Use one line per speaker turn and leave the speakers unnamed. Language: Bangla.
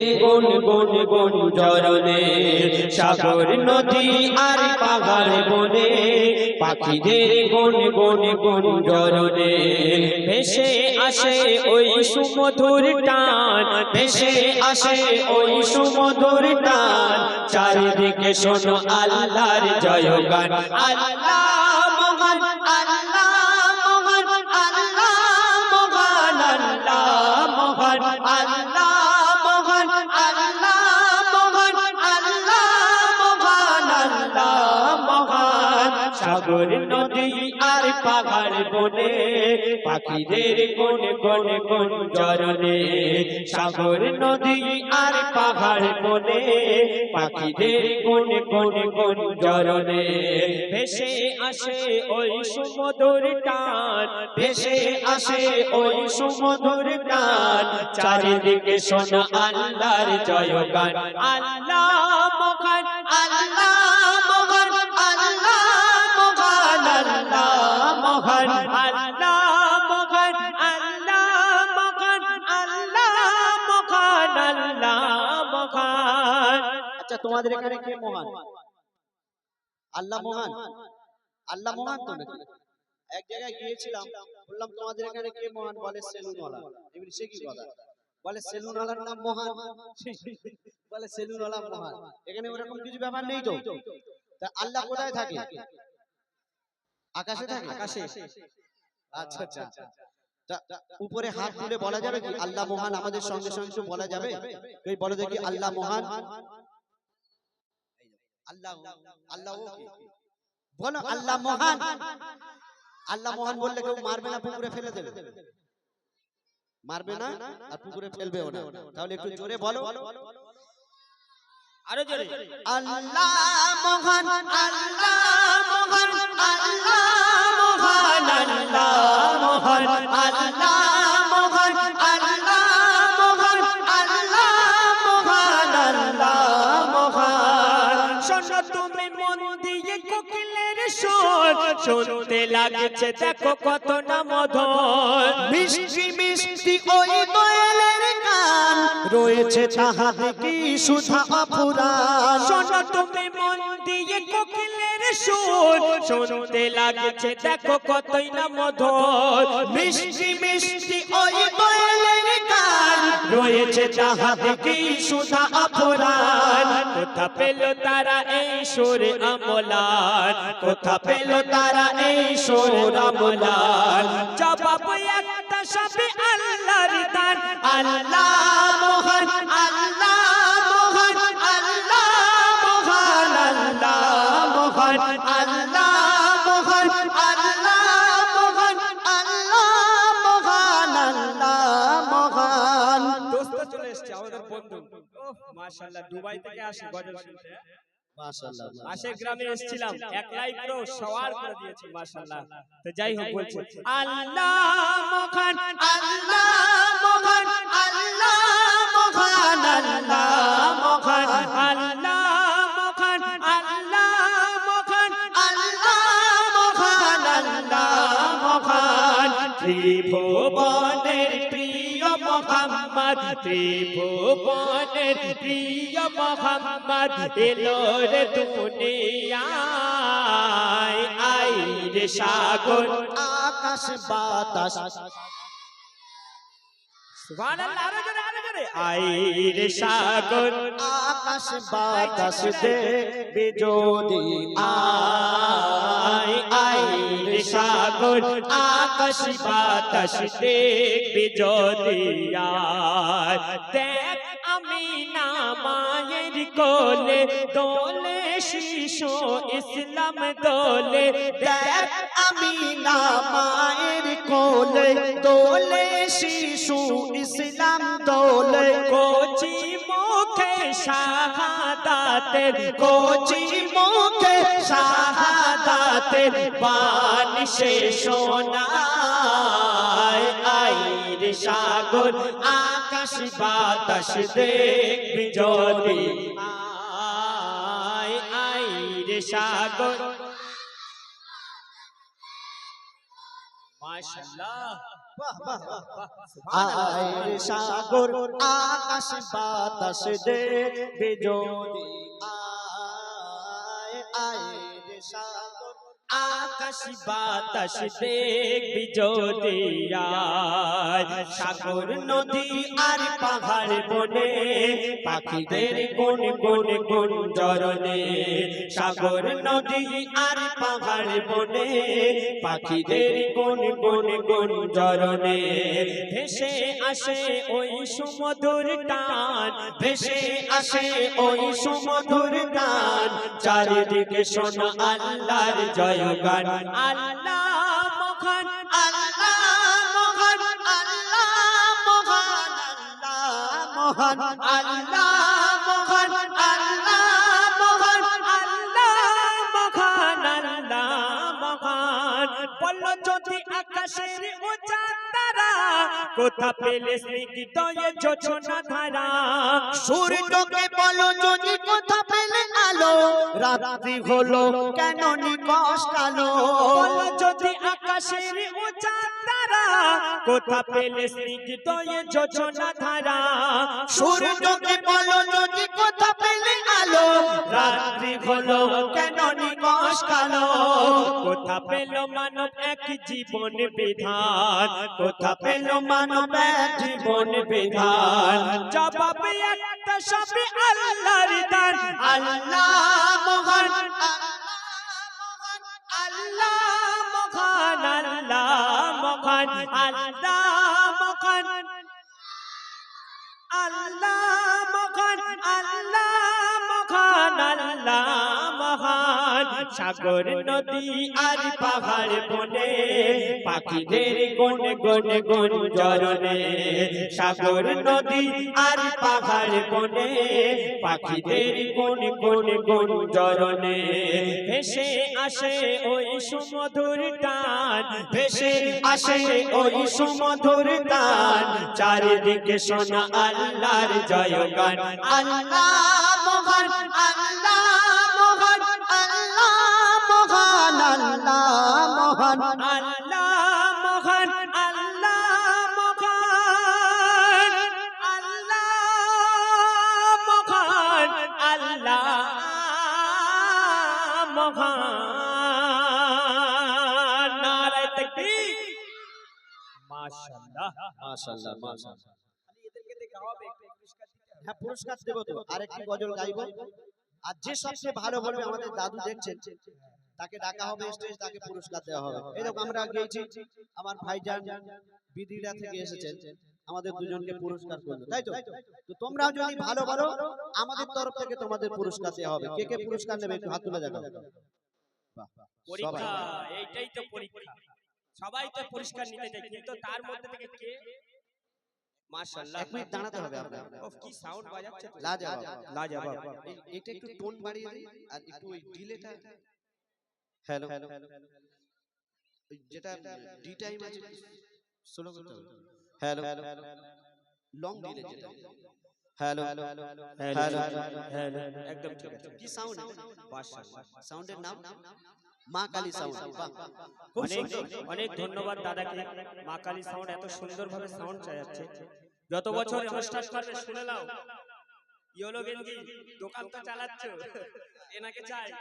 গুন গুন গুন জরনে সাগর, নদী আর পাহাড় বনে, পাখিদের গুন গুন গুন জরনে ভেসে আসে ওই সুমধুর টান, ভেসে আসে ওই সুমধুর টান। চারিদিকে শোনো আল্লাহর আল্লাহ মহান, আল্লাহ আল্লাহ আল্লাহ মহান, আল্লাহ সাগর নদী আর পাহাড় বনে, পাখিদের কোন কোন কোন জরনে সাগর নদী আর পাহাড় বনে, পাখিদের কোন কোন কোন জরনে ভেসে আসে ওই সুমধুর টান, ভেসে আসে ওই সুমধুর টান। চারিদিকে শোনো আল্লাহর জয়গান, আল্লাহ মহান, আল্লাহ আল্লাহ আল্লাহ আল্লাহ আল্লাহ
আচ্ছা তোমাদের এখানে কে আল্লাহ আল্লাহ তো এক জায়গায় গিয়েছিলাম, বললাম, তোমাদের এখানে কে মহান? বলে, সেলুনওয়ালা। এমনি সে কি কথা? বলে, সেলুনওয়ালার নাম মহান। বলে এখানে ওরকম কিছু ব্যাপার নেই তো? তা আল্লাহ কোথায় থাকে? আকাশে থাকে? আকাশে। আচ্ছা আচ্ছা। উপরে হাত তুলে বলা যাবে কি আল্লাহ মহান আমাদের সঙ্গে সঙ্গে বলা যাবে? এই বলো দেখি আল্লাহ মহান। আল্লাহ আল্লাহ বলো আল্লাহ মহান। আল্লাহ মহান বললে কেউ মারবে না পুকুরে ফেলে দেবে। মারবে না আর পুকুরে ফেলবে না। তাহলে একটু জোরে বলো।
আরও জোরে
আল্লাহ মহান আল্লাহ মহান আল্লাহ মহান আল্লাহ মহান আল্লাহ
শুনতে লাগছে দেখো কত না মধুর
মিষ্টি মিষ্টি ওই দয়ালের গান রয়েছে তাহাতে কি সুধা অপুরাণ
শোনো তুমি মন দিয়ে কোকিলের সুর, শুনতে লাগছে দেখো কতই না মধুর।
মিষ্টি মিষ্টি ওই দয়ালের গান, রয়েছে তাহাতে কি সুধা অপুরাণ
কোথা পেল তারা এই সুর আমলান? কোথা পেল তারা এই সুর আমলান? জবাব একটা সবে দান
আল্লাহ মহান আল্লাহ মহান আল্লাহ মহান আল্লাহ মহান আল্লাহ মহান আল্লাহ মহান আল্লাহ মহান আল্লাহ মহান।
দোস্ত চলে এসেছে আমাদের বন্ধু। মাশাআল্লাহ, দুবাই থেকে আসি গজল শুনতে। পাশের গ্রামে এসেছিলাম এক লাইক পুরো সওয়ার করে দিয়েছি মাশাআল্লাহ তো যাই হোক বলছি আল্লাহ মহান
আল্লাহ মহান আল্লাহ মহান আল্লাহ মহান
আল্লাহ মহান আল্লাহ মহান
আল্লাহ মহান আল্লাহ মহান
ত্রিভুবনের প্রিয় মোহাম্মদ ত্রিভুবনের প্রিয় মোহাম্মদ এলোর দুনিয়ায়। আই রে সাগর
আকাশ বাতাস।
সুবহানাল্লাহ আরও জোরে। আরও জোরে আই রে সাগর
আকাশ বাতাস দেখবে যদি
আই আই রে সাগর আকাশ বাতাস দেখবি যদি। দেখ আমি না মায়ের কোলে দোলে শিশু ইসলাম দোলে
দেখ আমি না মায়ের কোলে দোলে শিশু ইসলাম দোলে
কোচি মুখে শাহাদাতের,
কোচি মুখে
শাহাদাতের বান সে সোনায় আই রে সাগর, আকাশ বাতাস দেখবি যদি আয়। আই রে সাগর মাশাআল্লাহ।
আয়ের সাগর আকাশ বাতাস দে বেজোড়ি। আয় আয়ের সাগর।
আকাশ বাতাস দেখবি যদি। সাগর, নদী আর পাহাড় বনে, পাখিদের গুন গুন গুন জরনে সাগর, নদী আর পাহাড় বনে, পাখিদের গুন গুন গুন জরনে ভেসে আসে ওই সুমধুর টান, ভেসে আসে ওই সুমধুর টান। চারিদিকে শোনা আল্লাহর জয়গান কোথা পেলে স্নিগ্ধ ধারা
সূর্যকে বলো যদি কোথা পেলে আলো রাত্রি হলো কেন নিকশ কালো?
যদি আকাশের উঁচা তারা কোথা পেলে যোছনা ধারা?
সূর্যকে বলো যদি কোথা পেলে আলো?
রাত্রি হলো কেন নিকশ কোথা পেল মানব এক জীবন বিধান? কোথা পেল মানব এক জীবন বিধান? জবাব সবই আল্লাহর দান। আল্লাহ মহান আল্লাহ মহান আল্লাহ মহান আল্লাহ মহান। আল্লাহ সাগর নদী আর পাহাড় বনে, পাখিদের গুন গুন গুন জরনে সাগর নদী আর পাহাড় বনে, পাখিদের গুন গুন গুন জরনে ভেসে আসে ওই সুমধুর টান, ভেসে আসে ওই সুমধুর টান। চারিদিকে শোনা আল্লাহর জয়গান,
আল্লাহ মহান, আল্লাহ মহান আল্লাহ মহান আল্লাহ মহান
আল্লাহ মহান আল্লাহ, মহান। নারায় তাকবীর। মাশাআল্লাহ
মাশাআল্লাহ মাশাআল্লাহ। হ্যাঁ পুরস্কার দেবো তো। আরেকটি গজল গাইবো। আর যে সবচেয়ে ভালো বলবে আমাদের দাদু দেখছেন। তাকে ডাকা হবে স্টেজ তাকে পুরস্কার দেওয়া হবে। এরকম আমরা গিয়েছি আমার ভাইজান বিদিরা থেকে এসেছেন। আমাদের দুজনকে পুরস্কার করল তাই তো? তো? তোমরাও যদি ভালো বলো আমাদের তরফ থেকে তোমাদের পুরস্কার দেওয়া হবে। কে কে পুরস্কার নেবে একটু হাত তুলে দেখাও।
পরীক্ষা এইটাই তো পরীক্ষা। সবাই তো পরিষ্কার নিতে চায় কিন্তু তার মধ্যে থেকে কে? মাশাআল্লাহ।
এক মিনিট দাঁড়াতে হবে আপনার
ওফ কি সাউন্ড বাজাচ্ছে।
লাজবাব।
লাজবাব।
এটা একটু টোন বাড়িয়ে দিই আর একটু ওই ডিলেটা হ্যালো ওই যেটা ডি টাইম আছে হবে হ্যালো লং ডিলে যেটা হ্যালো
হ্যালো হ্যালো একদম ঠিক আছে
কি সাউন্ড
মাশাআল্লাহ
সাউন্ডের নাম মা কালী সাউন্ড
অনেক অনেক ধন্যবাদ দাদাকে মা কালী সাউন্ড এত সুন্দরভাবে সাউন্ড চালাচ্ছে যত বছর অনুষ্ঠান করবে শুনে নাও ইয়োলো গেঞ্জি দোকান তো চালাচ্ছ এনাকে চাই